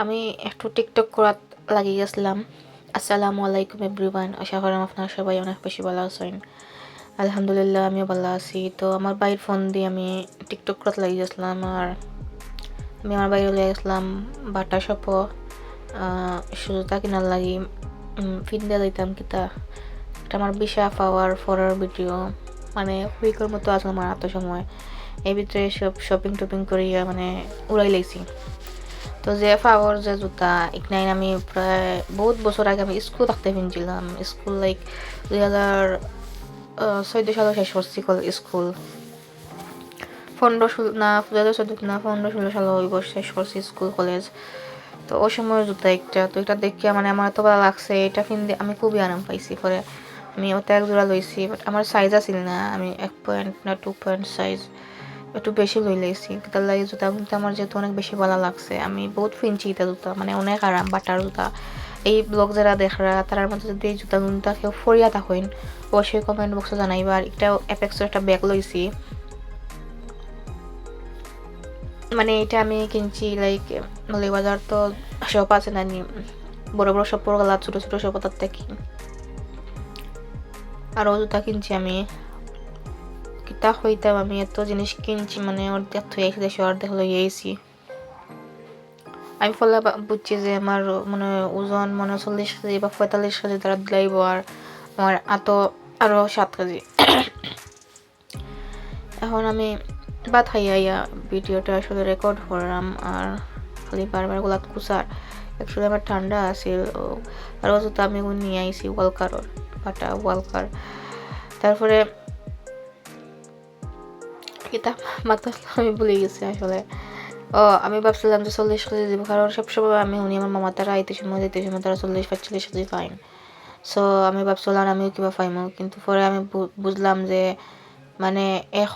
আমি একটু টিকটক করাত লাগিয়ে গেছিলাম। আসসালামু আলাইকুম এভরিওয়ান, আশা করি আপনারা সবাই অনেক বেশি ভালো আছেন। আলহামদুলিল্লাহ, আমিও ভালো আছি। তো আমার বাইর ফোন দিয়ে আমি টিকটক করাত লাগিয়ে গেছিলাম আর আমি আমার বাইরে লিয়ে গেছিলাম বাটা শপ সুজোতা কিনার লাগি ফিন্দে দিতাম কিতা। এটা আমার বিশা পাওয়ার ফরার ভিডিও। মানে উইকের মতো আছে আমার এত সময়। এই ভিতরে সব শপিং টপিং করিয়া মানে উড়াই লাইছি। তো যে ফাওয়ার যে জুতা ইকনাইন আমি প্রায় বহুত বছর আগে আমি স্কুল থাকতে কিনছিলাম স্কুল লাইক দুই হাজার চোদ্দ সালে শেষ করছি স্কুল পনেরো ষোলো, না দুই হাজার চোদ্দ না পনেরো ষোলো সালে ওই বছর শেষ করছি স্কুল কলেজ তো ওই সময় জুতা একটা, তো এটা দেখিয়া মানে আমার এত ভালো লাগছে, এটা কিনতে আমি খুবই আরাম পাইছি পরে। আমি ওটা এক জোড়া লইছি বাট আমার সাইজ আছিল না, আমি এক পয়েন্ট না টু পয়েন্ট সাইজ একটু বেশি লই লাইছি তার লাগে জুতা কিন্তু আমার যেহেতু অনেক বেশি ভালো লাগছে, আমি বহুত ফিনছি এটা জুতা মানে অনেক আরাম, বাটার জুতা। এই ব্লগ যারা দেখরা তার মধ্যে যদি এই জুতা জুতা কেউ ফরিয়া থাকেন অবশ্যই কমেন্ট বক্সে জানাইবা, আর একটা অ্যাপেক্সের একটা ব্যাগ লইছি। মানে এটা আমি কিনছি লাইক মলি বাজার তো শপ আছে না বড় বড় শপ গেলা, ছোট ছোট শপ তার থেকে আরও জুতা কিনছি আমি। কিতা হইতাম আমি এত জিনিস কিনছি মানে অর্ধেক আইসি দেশে অর্ধেক লই আইসি আমি ফলে বুঝছি যে আমার মানে ওজন মানে চল্লিশ কেজি বা পঁয়তাল্লিশ কেজি তারা দিলাইব আর আমার এত আরও সাত কেজি। এখন আমি বাদ হাইয়া ভিডিওটা আসলে রেকর্ড করলাম আর খালি বারবার গোলাত কুচার অ্যাকচুয়ালি আমার ঠান্ডা আছিল আর অযথা আমি নিয়ে আইসি ওয়ালকারর, বাটা ওয়ালকার। তারপরে কিতাব মাত্র আমি ভুলে গেছি আসলে। ও, আমি ভাবছিলাম যে চল্লিশ কেজি দিব, কারণ সবসময় আমি উনি আমার মামা তারা আইতে সময় দিতে সময় তারা চল্লিশ, পঁয়তাল্লিশ কেজি পাইন। সো আমি ভাবছিলাম আমিও কিবা পাইমো, কিন্তু পরে আমি বুঝলাম যে মানে এশ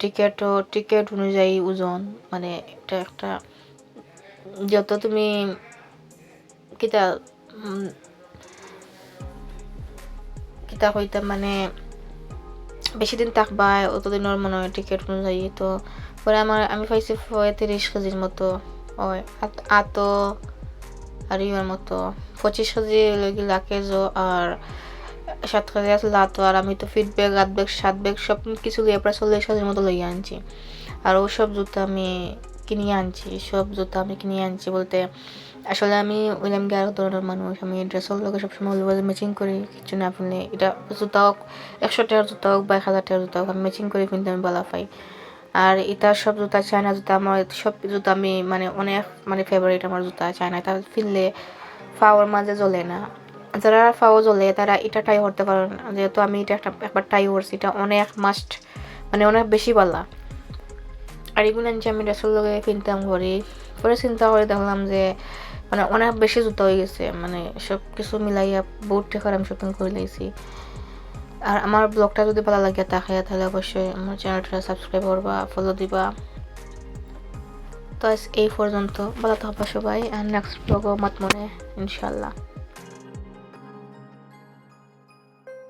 টিকেটও টিকেট অনুযায়ী ওজন মানে এটা একটা, যত তুমি কিতা কিতা হইতাম মানে বেশি দিন থাকবা অতদিনের মনে হয় টিকিট অনুযায়ী, তো পরে আমার, আমি পাইছি পঁয়ত্রিশ কেজির মতো, ওই আত আর ইয়ার মতো। পঁচিশ কেজি লাকেজ আর সাত কেজি আসলে আতো আর আমি তো ফিট ব্যাগ আট ব্যাগ সাত ব্যাগ সব কিছু লিয়ে প্রায় চল্লিশ কেজির মতো লইয়া আনছি। আর ওসব জুতো আমি কিনিয়ে আনছি, সব জুতো আমি কিনিয়ে আনছি বলতে আসলে আমি উইলাম গিয়ে আরও ধরনের মানুষ। আমি ড্রেসের লোকের সবসময় ওগুলো ম্যাচিং করি, কিছু না আপনি এটা জুতা হোক, একশো টাকার জুতা হোক বা এক হাজার টাকার জুতা হোক, আমি ম্যাচিং করে কিনতে আমি বলা পাই। আর এটা সব জুতা চায়না জুতা, আমার সব জুতা আমি মানে অনেক মানে ফেভারিট আমার জুতা চায়না। এটা ফিরলে ফাওয়ার মাঝে জ্বলে না। যারা ফাও জ্বলে তারা এটা ট্রাই করতে পারেন যেহেতু আমি এটা একটা একবার ট্রাই করছি, এটা অনেক মাস্ট মানে অনেক বেশি ভালো আর এগুলো আনছি আমি ড্রেসের কিনতাম করি পরে চিন্তা করে দেখলাম যে মানে অনেক বেশি জুতা হয়ে গেছে মানে সব কিছু মিলাইয়া বহুত টাকার আমি শপিং করে লাইছি। আর আমার ব্লগটা যদি ভালো লাগে তাকে তাহলে অবশ্যই আমার চ্যানেলটা সাবস্ক্রাইব করবা ফলো দিবা। তো এই পর্যন্ত, ভালো থাকবা সবাই, আর নেক্সট ব্লগও মত মনে ইনশাল্লাহ